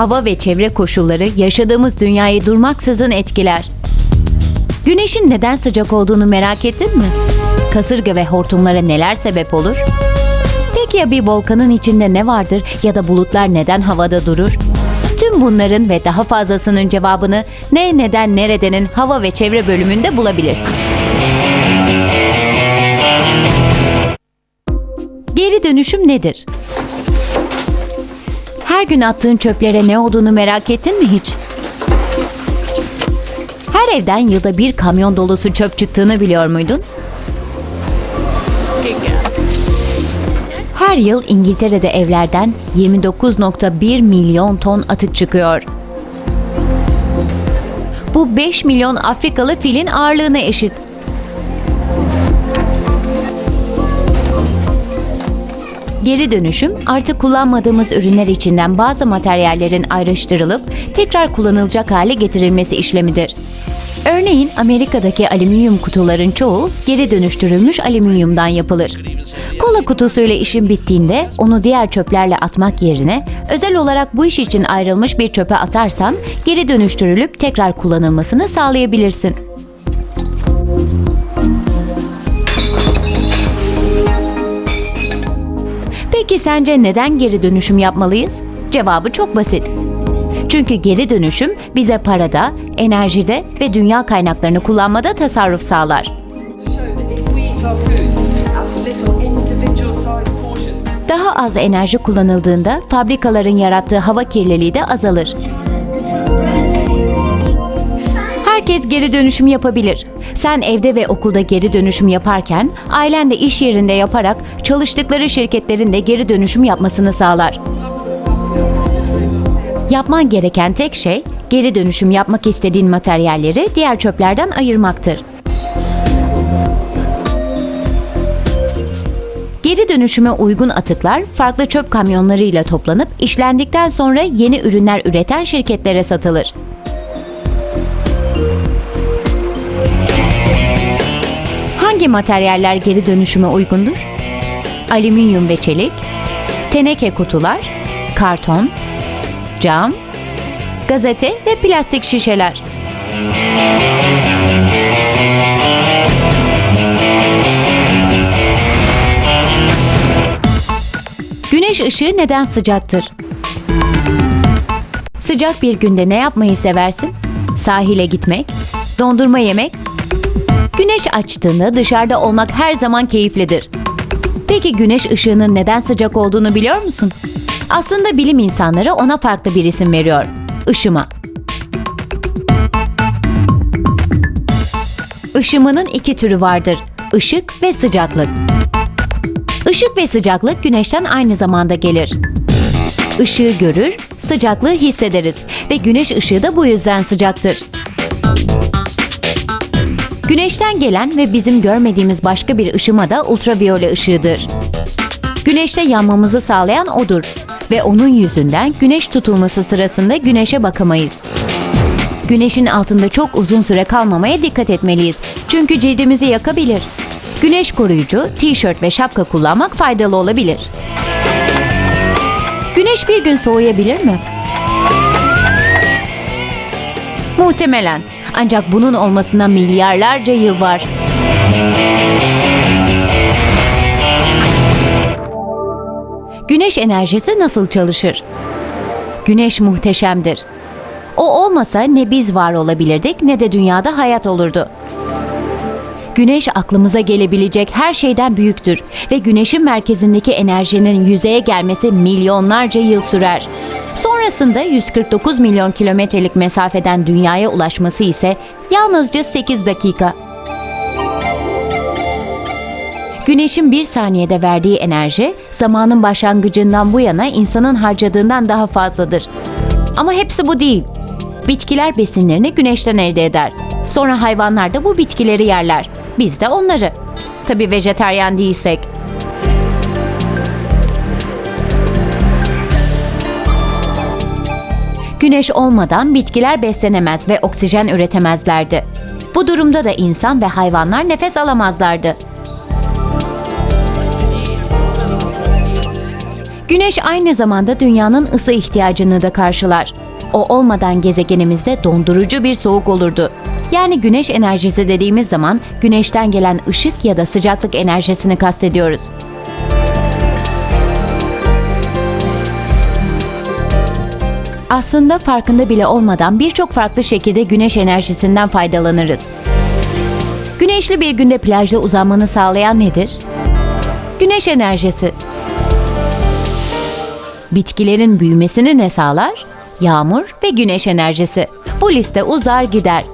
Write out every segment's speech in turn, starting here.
Hava ve çevre koşulları yaşadığımız dünyayı durmaksızın etkiler. Güneşin neden sıcak olduğunu merak ettin mi? Kasırga ve hortumlara neler sebep olur? Peki ya bir volkanın içinde ne vardır ya da bulutlar neden havada durur? Tüm bunların ve daha fazlasının cevabını Ne Neden Neredenin hava ve çevre bölümünde bulabilirsin. Geri dönüşüm nedir? Her gün attığın çöplere ne olduğunu merak ettin mi hiç? Her evden yılda bir kamyon dolusu çöp çıktığını biliyor muydun? Her yıl İngiltere'de evlerden 29.1 milyon ton atık çıkıyor. Bu 5 milyon Afrikalı filin ağırlığına eşit. Geri dönüşüm artık kullanmadığımız ürünler içinden bazı materyallerin ayrıştırılıp tekrar kullanılacak hale getirilmesi işlemidir. Örneğin Amerika'daki alüminyum kutuların çoğu geri dönüştürülmüş alüminyumdan yapılır. Kola kutusuyla işin bittiğinde onu diğer çöplerle atmak yerine özel olarak bu iş için ayrılmış bir çöpe atarsan geri dönüştürülüp tekrar kullanılmasını sağlayabilirsin. Peki sence neden geri dönüşüm yapmalıyız? Cevabı çok basit. Çünkü geri dönüşüm bize parada, enerjide ve dünya kaynaklarını kullanmada tasarruf sağlar. Daha az enerji kullanıldığında fabrikaların yarattığı hava kirliliği de azalır. Herkes geri dönüşüm yapabilir. Sen evde ve okulda geri dönüşüm yaparken, ailen de iş yerinde yaparak çalıştıkları şirketlerin de geri dönüşüm yapmasını sağlar. Yapman gereken tek şey, geri dönüşüm yapmak istediğin materyalleri diğer çöplerden ayırmaktır. Geri dönüşüme uygun atıklar farklı çöp kamyonlarıyla toplanıp işlendikten sonra yeni ürünler üreten şirketlere satılır. Hangi materyaller geri dönüşüme uygundur? Alüminyum ve çelik, teneke kutular, karton, cam, gazete ve plastik şişeler. Güneş ışığı neden sıcaktır? Sıcak bir günde ne yapmayı seversin? Sahile gitmek, dondurma yemek. Güneş açtığında dışarıda olmak her zaman keyiflidir. Peki güneş ışığının neden sıcak olduğunu biliyor musun? Aslında bilim insanları ona farklı bir isim veriyor. Işıma. Işımanın iki türü vardır. Işık ve sıcaklık. Işık ve sıcaklık güneşten aynı zamanda gelir. Işığı görür, sıcaklığı hissederiz ve güneş ışığı da bu yüzden sıcaktır. Güneşten gelen ve bizim görmediğimiz başka bir ışıma da ultraviyole ışığıdır. Güneşte yanmamızı sağlayan odur ve onun yüzünden güneş tutulması sırasında güneşe bakamayız. Güneşin altında çok uzun süre kalmamaya dikkat etmeliyiz. Çünkü cildimizi yakabilir. Güneş koruyucu, tişört ve şapka kullanmak faydalı olabilir. Güneş bir gün soğuyabilir mi? Muhtemelen. Ancak bunun olmasına milyarlarca yıl var. Güneş enerjisi nasıl çalışır? Güneş muhteşemdir. O olmasa ne biz var olabilirdik ne de dünyada hayat olurdu. Güneş aklımıza gelebilecek her şeyden büyüktür ve güneşin merkezindeki enerjinin yüzeye gelmesi milyonlarca yıl sürer. Sonrasında 149 milyon kilometrelik mesafeden dünyaya ulaşması ise yalnızca 8 dakika. Güneşin bir saniyede verdiği enerji zamanın başlangıcından bu yana insanın harcadığından daha fazladır. Ama hepsi bu değil. Bitkiler besinlerini güneşten elde eder. Sonra hayvanlar da bu bitkileri yerler. Biz de onları. Tabii vejeteryan değilsek. Güneş olmadan bitkiler beslenemez ve oksijen üretemezlerdi. Bu durumda da insan ve hayvanlar nefes alamazlardı. Güneş aynı zamanda dünyanın ısı ihtiyacını da karşılar. O olmadan gezegenimizde dondurucu bir soğuk olurdu. Yani güneş enerjisi dediğimiz zaman güneşten gelen ışık ya da sıcaklık enerjisini kastediyoruz. Aslında farkında bile olmadan birçok farklı şekilde güneş enerjisinden faydalanırız. Güneşli bir günde plajda uzanmanı sağlayan nedir? Güneş enerjisi. Bitkilerin büyümesini ne sağlar? Yağmur ve güneş enerjisi. Bu liste uzar gider.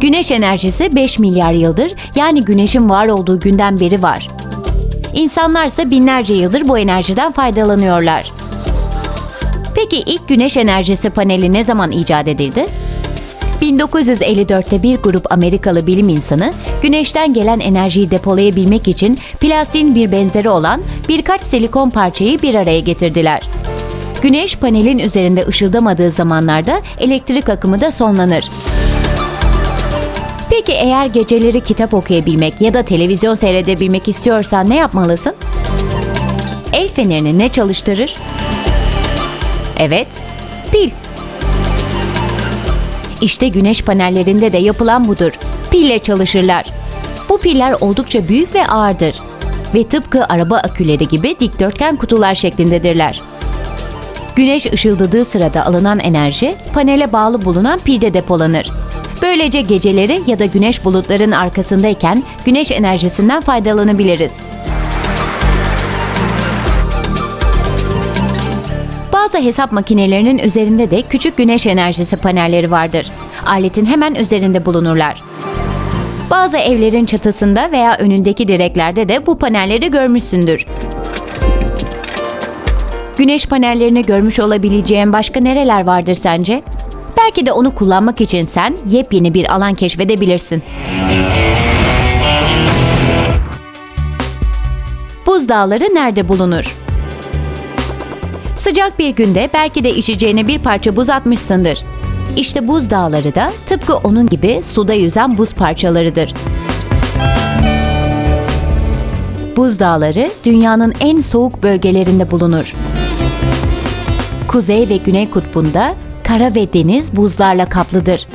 Güneş enerjisi 5 milyar yıldır yani güneşin var olduğu günden beri var. İnsanlar ise binlerce yıldır bu enerjiden faydalanıyorlar. Peki ilk güneş enerjisi paneli ne zaman icat edildi? 1954'te bir grup Amerikalı bilim insanı güneşten gelen enerjiyi depolayabilmek için plastiğin bir benzeri olan birkaç silikon parçayı bir araya getirdiler. Güneş panelin üzerinde ışıldamadığı zamanlarda elektrik akımı da sonlanır. Peki eğer geceleri kitap okuyabilmek ya da televizyon seyredebilmek istiyorsan ne yapmalısın? El fenerini ne çalıştırır? Evet, pil. İşte güneş panellerinde de yapılan budur. Pille çalışırlar. Bu piller oldukça büyük ve ağırdır. Ve tıpkı araba aküleri gibi dikdörtgen kutular şeklindedirler. Güneş ışıldadığı sırada alınan enerji panele bağlı bulunan pilde depolanır. Böylece geceleri ya da güneş bulutların arkasındayken güneş enerjisinden faydalanabiliriz. Bazı hesap makinelerinin üzerinde de küçük güneş enerjisi panelleri vardır. Aletin hemen üzerinde bulunurlar. Bazı evlerin çatısında veya önündeki direklerde de bu panelleri görmüşsündür. Güneş panellerini görmüş olabileceğin başka nereler vardır sence? Belki de onu kullanmak için sen yepyeni bir alan keşfedebilirsin. Buzdağları nerede bulunur? Sıcak bir günde belki de içeceğine bir parça buz atmışsındır. İşte buz dağları da tıpkı onun gibi suda yüzen buz parçalarıdır. Buz dağları dünyanın en soğuk bölgelerinde bulunur. Kuzey ve Güney kutbunda kara ve deniz buzlarla kaplıdır.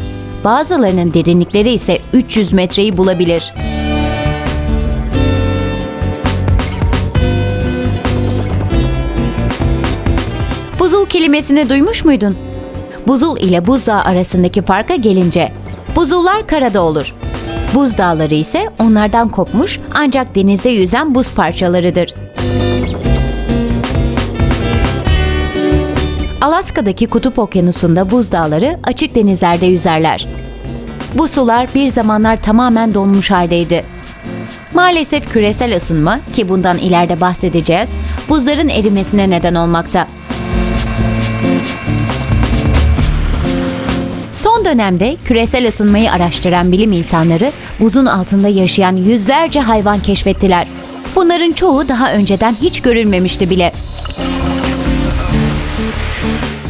Bazılarının derinlikleri ise 300 metreyi bulabilir. Buzul kelimesini duymuş muydun? Buzul ile buzdağı arasındaki farka gelince, buzullar karada olur. Buzdağları ise onlardan kopmuş ancak denizde yüzen buz parçalarıdır. Alaska'daki kutup okyanusunda buzdağları açık denizlerde yüzerler. Bu sular bir zamanlar tamamen donmuş haldeydi. Maalesef küresel ısınma ki bundan ileride bahsedeceğiz, buzların erimesine neden olmakta. Son dönemde küresel ısınmayı araştıran bilim insanları buzun altında yaşayan yüzlerce hayvan keşfettiler. Bunların çoğu daha önceden hiç görülmemişti bile.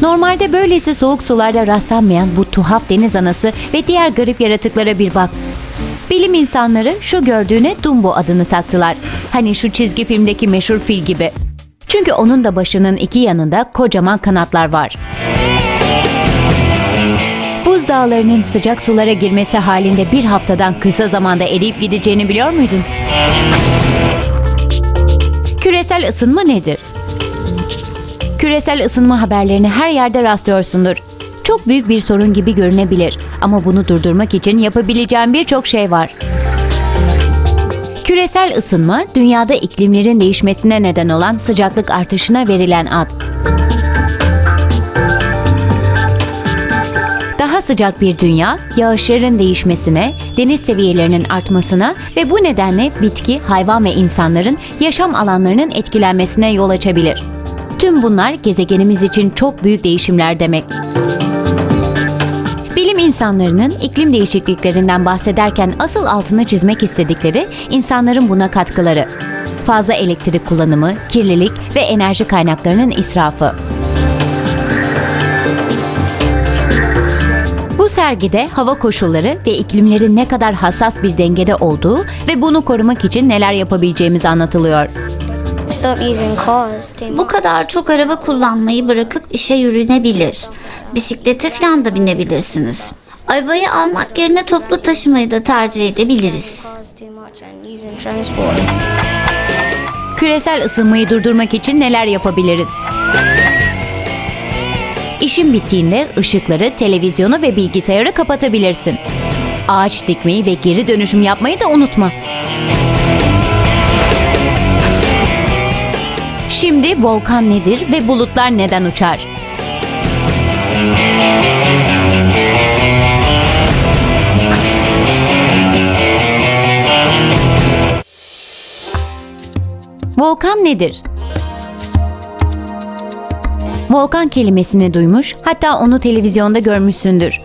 Normalde böylesi soğuk sularda rastlanmayan bu tuhaf deniz anası ve diğer garip yaratıklara bir bak. Bilim insanları şu gördüğüne Dumbo adını taktılar. Hani şu çizgi filmdeki meşhur fil gibi. Çünkü onun da başının iki yanında kocaman kanatlar var. Buz dağlarının sıcak sulara girmesi halinde bir haftadan kısa zamanda eriyip gideceğini biliyor muydun? Küresel ısınma nedir? Küresel ısınma haberlerini her yerde rastlıyorsundur. Çok büyük bir sorun gibi görünebilir ama bunu durdurmak için yapabileceğim birçok şey var. Küresel ısınma, dünyada iklimlerin değişmesine neden olan sıcaklık artışına verilen ad. Daha sıcak bir dünya, yağışların değişmesine, deniz seviyelerinin artmasına ve bu nedenle bitki, hayvan ve insanların yaşam alanlarının etkilenmesine yol açabilir. Tüm bunlar gezegenimiz için çok büyük değişimler demek. Bilim insanlarının iklim değişikliklerinden bahsederken asıl altını çizmek istedikleri insanların buna katkıları. Fazla elektrik kullanımı, kirlilik ve enerji kaynaklarının israfı. Bu sergide hava koşulları ve iklimlerin ne kadar hassas bir dengede olduğu ve bunu korumak için neler yapabileceğimiz anlatılıyor. Bu kadar çok araba kullanmayı bırakıp işe yürünebilir. Bisiklete falan da binebilirsiniz. Arabayı almak yerine toplu taşımayı da tercih edebiliriz. Küresel ısınmayı durdurmak için neler yapabiliriz? İşin bittiğinde ışıkları, televizyonu ve bilgisayarı kapatabilirsin. Ağaç dikmeyi ve geri dönüşüm yapmayı da unutma. Şimdi volkan nedir ve bulutlar neden uçar? Volkan nedir? Volkan kelimesini duymuş, hatta onu televizyonda görmüşsündür.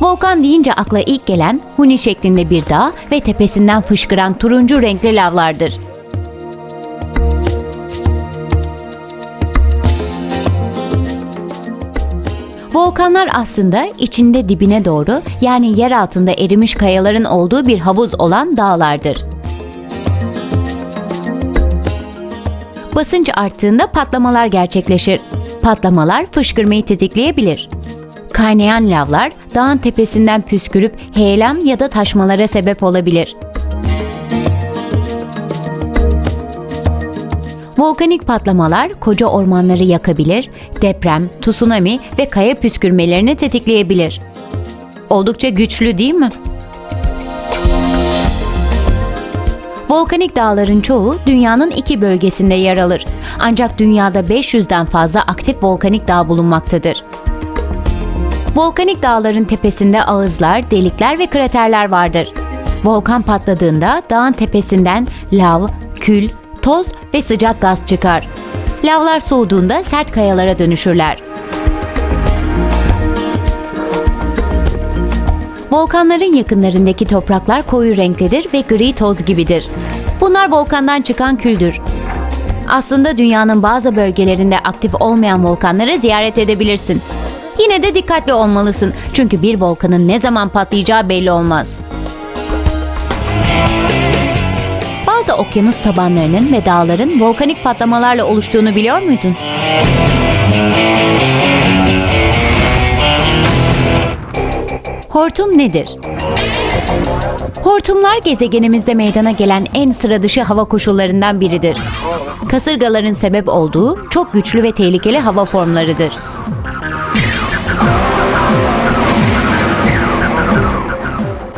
Volkan deyince akla ilk gelen huni şeklinde bir dağ ve tepesinden fışkıran turuncu renkli lavlardır. Volkanlar aslında içinde dibine doğru yani yer altında erimiş kayaların olduğu bir havuz olan dağlardır. Basınç arttığında patlamalar gerçekleşir. Patlamalar fışkırmayı tetikleyebilir. Kaynayan lavlar dağın tepesinden püskürüp heyelan ya da taşmalara sebep olabilir. Volkanik patlamalar koca ormanları yakabilir, deprem, tsunami ve kaya püskürmelerini tetikleyebilir. Oldukça güçlü değil mi? Volkanik dağların çoğu dünyanın iki bölgesinde yer alır. Ancak dünyada 500'den fazla aktif volkanik dağ bulunmaktadır. Volkanik dağların tepesinde ağızlar, delikler ve kraterler vardır. Volkan patladığında dağın tepesinden lav, kül, toz ve sıcak gaz çıkar. Lavlar soğuduğunda sert kayalara dönüşürler. Volkanların yakınlarındaki topraklar koyu renklidir ve gri toz gibidir. Bunlar volkandan çıkan küldür. Aslında dünyanın bazı bölgelerinde aktif olmayan volkanları ziyaret edebilirsin. Yine de dikkatli olmalısın çünkü bir volkanın ne zaman patlayacağı belli olmaz. Okyanus tabanlarının ve dağların volkanik patlamalarla oluştuğunu biliyor muydun? Hortum nedir? Hortumlar gezegenimizde meydana gelen en sıra dışı hava koşullarından biridir. Kasırgaların sebep olduğu çok güçlü ve tehlikeli hava formlarıdır.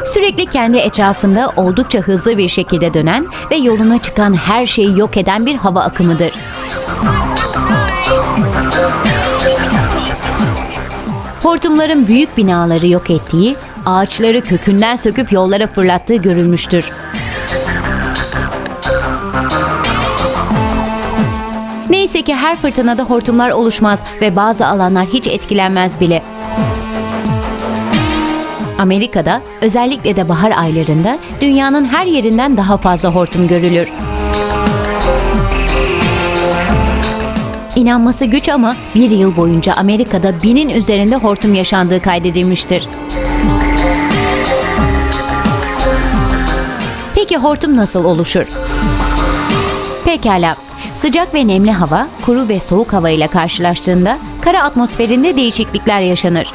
Sürekli kendi etrafında oldukça hızlı bir şekilde dönen ve yoluna çıkan her şeyi yok eden bir hava akımıdır. Hortumların büyük binaları yok ettiği, ağaçları kökünden söküp yollara fırlattığı görülmüştür. Neyse ki her fırtınada hortumlar oluşmaz ve bazı alanlar hiç etkilenmez bile. Amerika'da özellikle de bahar aylarında dünyanın her yerinden daha fazla hortum görülür. İnanması güç ama bir yıl boyunca Amerika'da binin üzerinde hortum yaşandığı kaydedilmiştir. Peki hortum nasıl oluşur? Pekala. Sıcak ve nemli hava, kuru ve soğuk hava ile karşılaştığında kara atmosferinde değişiklikler yaşanır.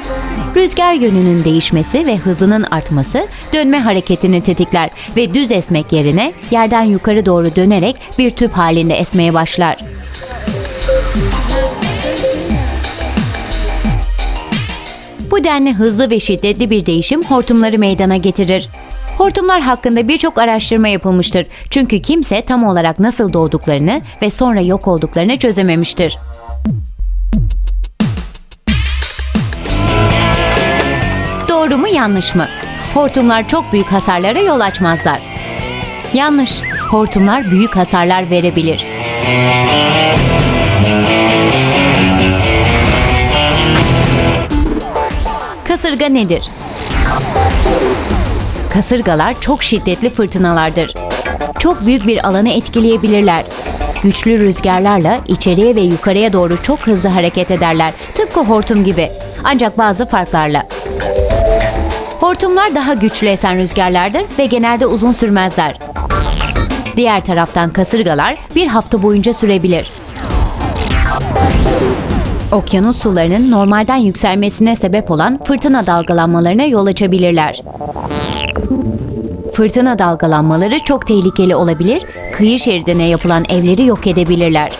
Rüzgar yönünün değişmesi ve hızının artması dönme hareketini tetikler ve düz esmek yerine yerden yukarı doğru dönerek bir tüp halinde esmeye başlar. Bu denli hızlı ve şiddetli bir değişim hortumları meydana getirir. Hortumlar hakkında birçok araştırma yapılmıştır. Çünkü kimse tam olarak nasıl doğduklarını ve sonra yok olduklarını çözememiştir. Doğru mu yanlış mı? Hortumlar çok büyük hasarlara yol açmazlar. Yanlış. Hortumlar büyük hasarlar verebilir. Kasırga nedir? Kasırgalar çok şiddetli fırtınalardır. Çok büyük bir alanı etkileyebilirler. Güçlü rüzgarlarla içeriye ve yukarıya doğru çok hızlı hareket ederler. Tıpkı hortum gibi. Ancak bazı farklarla. Hortumlar daha güçlü esen rüzgarlardır ve genelde uzun sürmezler. Diğer taraftan kasırgalar bir hafta boyunca sürebilir. Okyanus sularının normalden yükselmesine sebep olan fırtına dalgalanmalarına yol açabilirler. Fırtına dalgalanmaları çok tehlikeli olabilir, kıyı şeridine yapılan evleri yok edebilirler.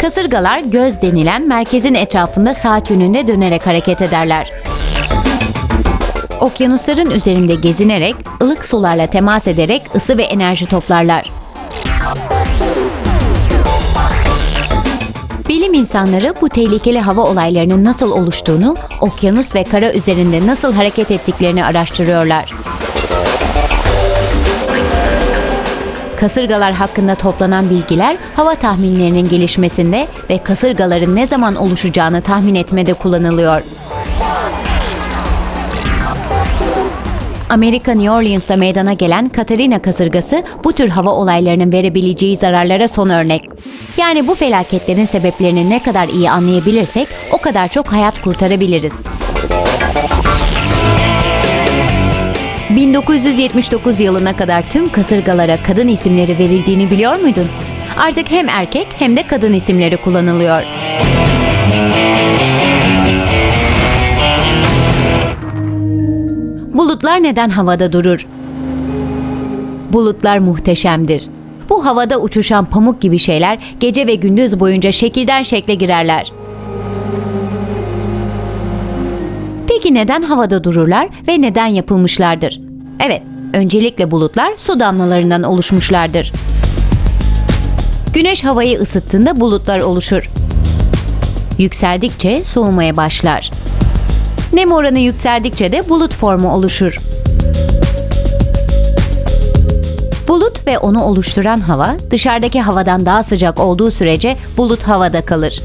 Kasırgalar göz denilen merkezin etrafında saat yönünde dönerek hareket ederler. Okyanusların üzerinde gezinerek, ılık sularla temas ederek ısı ve enerji toplarlar. Bilim insanları bu tehlikeli hava olaylarının nasıl oluştuğunu, okyanus ve kara üzerinde nasıl hareket ettiklerini araştırıyorlar. Kasırgalar hakkında toplanan bilgiler hava tahminlerinin gelişmesinde ve kasırgaların ne zaman oluşacağını tahmin etmede kullanılıyor. Amerika New Orleans'ta meydana gelen Katrina kasırgası bu tür hava olaylarının verebileceği zararlara son örnek. Yani bu felaketlerin sebeplerini ne kadar iyi anlayabilirsek o kadar çok hayat kurtarabiliriz. 1979 yılına kadar tüm kasırgalara kadın isimleri verildiğini biliyor muydun? Artık hem erkek hem de kadın isimleri kullanılıyor. Bulutlar neden havada durur? Bulutlar muhteşemdir. Bu havada uçuşan pamuk gibi şeyler gece ve gündüz boyunca şekilden şekle girerler. Peki neden havada dururlar ve neden yapılmışlardır? Evet, öncelikle bulutlar su damlalarından oluşmuşlardır. Güneş havayı ısıttığında bulutlar oluşur. Yükseldikçe soğumaya başlar. Nem oranı yükseldikçe de bulut formu oluşur. Bulut ve onu oluşturan hava dışarıdaki havadan daha sıcak olduğu sürece bulut havada kalır.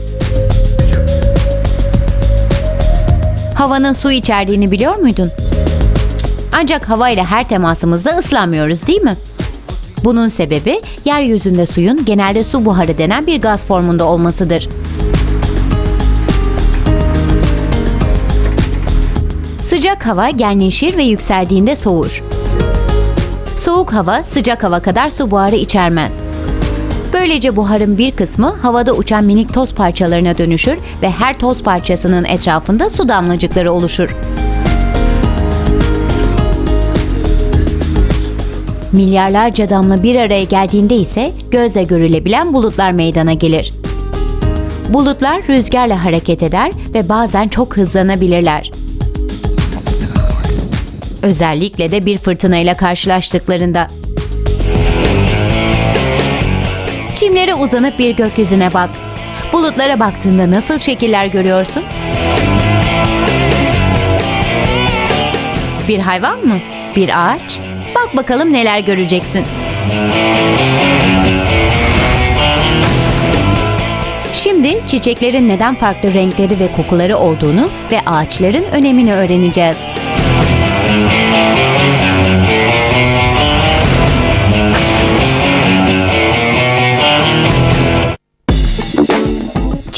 Havanın su içerdiğini biliyor muydun? Ancak havayla her temasımızda ıslanmıyoruz değil mi? Bunun sebebi yeryüzünde suyun genelde su buharı denen bir gaz formunda olmasıdır. Sıcak hava genleşir ve yükseldiğinde soğur. Soğuk hava sıcak hava kadar su buharı içermez. Böylece buharın bir kısmı havada uçan minik toz parçalarına dönüşür ve her toz parçasının etrafında su damlacıkları oluşur. Milyarlarca damla bir araya geldiğinde ise gözle görülebilen bulutlar meydana gelir. Bulutlar rüzgarla hareket eder ve bazen çok hızlanabilirler. Özellikle de bir fırtınayla karşılaştıklarında. Çimlere uzanıp bir gökyüzüne bak. Bulutlara baktığında nasıl şekiller görüyorsun? Bir hayvan mı? Bir ağaç? Bak bakalım neler göreceksin. Şimdi çiçeklerin neden farklı renkleri ve kokuları olduğunu ve ağaçların önemini öğreneceğiz.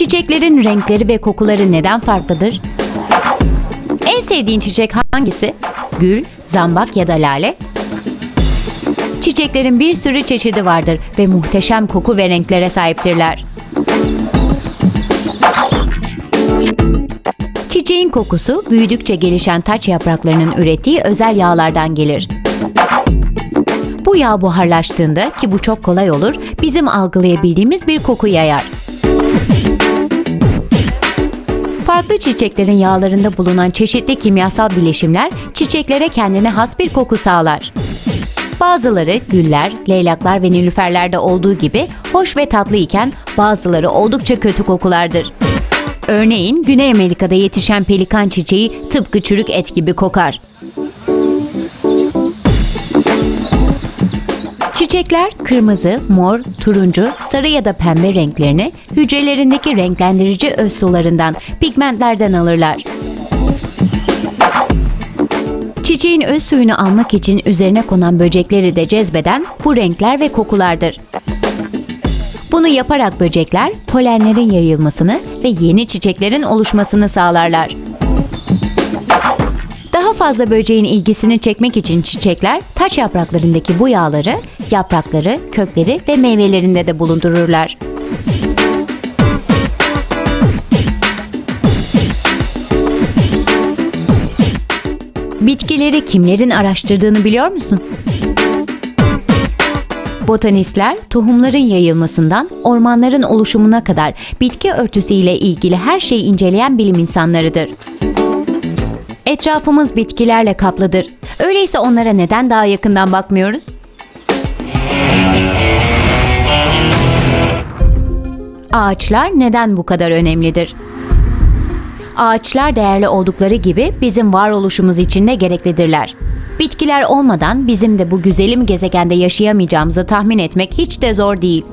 Çiçeklerin renkleri ve kokuları neden farklıdır? En sevdiğin çiçek hangisi? Gül, zambak ya da lale? Çiçeklerin bir sürü çeşidi vardır ve muhteşem koku ve renklere sahiptirler. Çiçeğin kokusu büyüdükçe gelişen taç yapraklarının ürettiği özel yağlardan gelir. Bu yağ buharlaştığında ki bu çok kolay olur, bizim algılayabildiğimiz bir koku yayar. Farklı çiçeklerin yağlarında bulunan çeşitli kimyasal bileşimler çiçeklere kendine has bir koku sağlar. Bazıları güller, leylaklar ve nilüferlerde olduğu gibi hoş ve tatlı iken bazıları oldukça kötü kokulardır. Örneğin Güney Amerika'da yetişen pelikan çiçeği tıpkı çürük et gibi kokar. Çiçekler kırmızı, mor, turuncu, sarı ya da pembe renklerini hücrelerindeki renklendirici öz sularından, pigmentlerden alırlar. Çiçeğin öz suyunu almak için üzerine konan böcekleri de cezbeden bu renkler ve kokulardır. Bunu yaparak böcekler polenlerin yayılmasını ve yeni çiçeklerin oluşmasını sağlarlar. Daha fazla böceğin ilgisini çekmek için çiçekler taç yapraklarındaki bu yağları yaprakları, kökleri ve meyvelerinde de bulundururlar. Bitkileri kimlerin araştırdığını biliyor musun? Botanistler tohumların yayılmasından ormanların oluşumuna kadar bitki örtüsü ile ilgili her şeyi inceleyen bilim insanlarıdır. Etrafımız bitkilerle kaplıdır. Öyleyse onlara neden daha yakından bakmıyoruz? Ağaçlar neden bu kadar önemlidir? Ağaçlar değerli oldukları gibi bizim varoluşumuz için de gereklidirler. Bitkiler olmadan bizim de bu güzelim gezegende yaşayamayacağımızı tahmin etmek hiç de zor değil.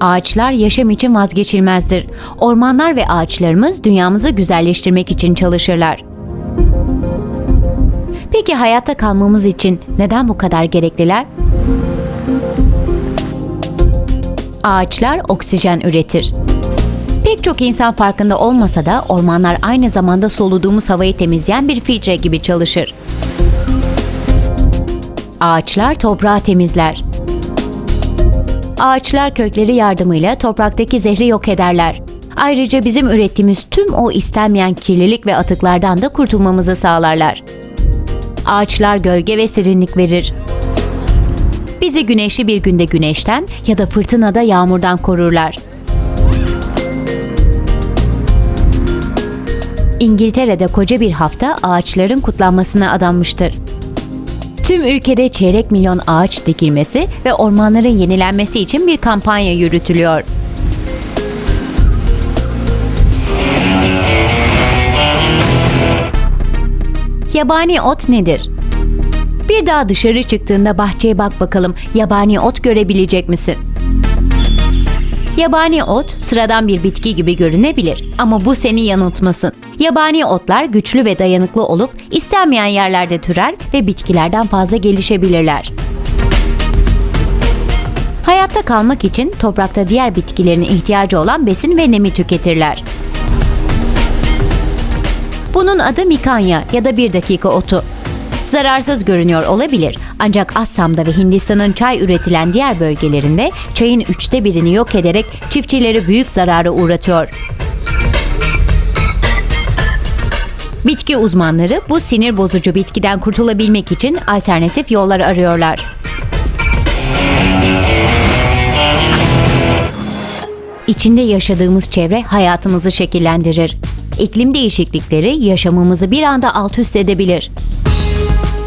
Ağaçlar yaşam için vazgeçilmezdir. Ormanlar ve ağaçlarımız dünyamızı güzelleştirmek için çalışırlar. Peki hayatta kalmamız için neden bu kadar gerekliler? Ağaçlar oksijen üretir. Pek çok insan farkında olmasa da ormanlar aynı zamanda soluduğumuz havayı temizleyen bir filtre gibi çalışır. Ağaçlar toprağı temizler. Ağaçlar kökleri yardımıyla topraktaki zehri yok ederler. Ayrıca bizim ürettiğimiz tüm o istenmeyen kirlilik ve atıklardan da kurtulmamızı sağlarlar. Ağaçlar gölge ve serinlik verir. Bizi güneşli bir günde güneşten ya da fırtınada yağmurdan korurlar. İngiltere'de koca bir hafta ağaçların kutlanmasına adanmıştır. Tüm ülkede çeyrek milyon ağaç dikilmesi ve ormanların yenilenmesi için bir kampanya yürütülüyor. Yabani ot nedir? Bir daha dışarı çıktığında bahçeye bak bakalım yabani ot görebilecek misin? Yabani ot sıradan bir bitki gibi görünebilir ama bu seni yanıltmasın. Yabani otlar güçlü ve dayanıklı olup istenmeyen yerlerde türer ve bitkilerden fazla gelişebilirler. Hayatta kalmak için toprakta diğer bitkilerin ihtiyacı olan besin ve nemi tüketirler. Bunun adı mikanya ya da bir dakika otu. Zararsız görünüyor olabilir ancak Assam'da ve Hindistan'ın çay üretilen diğer bölgelerinde çayın üçte birini yok ederek çiftçileri büyük zarara uğratıyor. Bitki uzmanları bu sinir bozucu bitkiden kurtulabilmek için alternatif yollar arıyorlar. İçinde yaşadığımız çevre hayatımızı şekillendirir. İklim değişiklikleri yaşamımızı bir anda alt üst edebilir.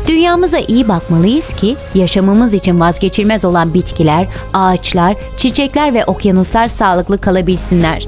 Dünyamıza iyi bakmalıyız ki yaşamımız için vazgeçilmez olan bitkiler, ağaçlar, çiçekler ve okyanuslar sağlıklı kalabilsinler.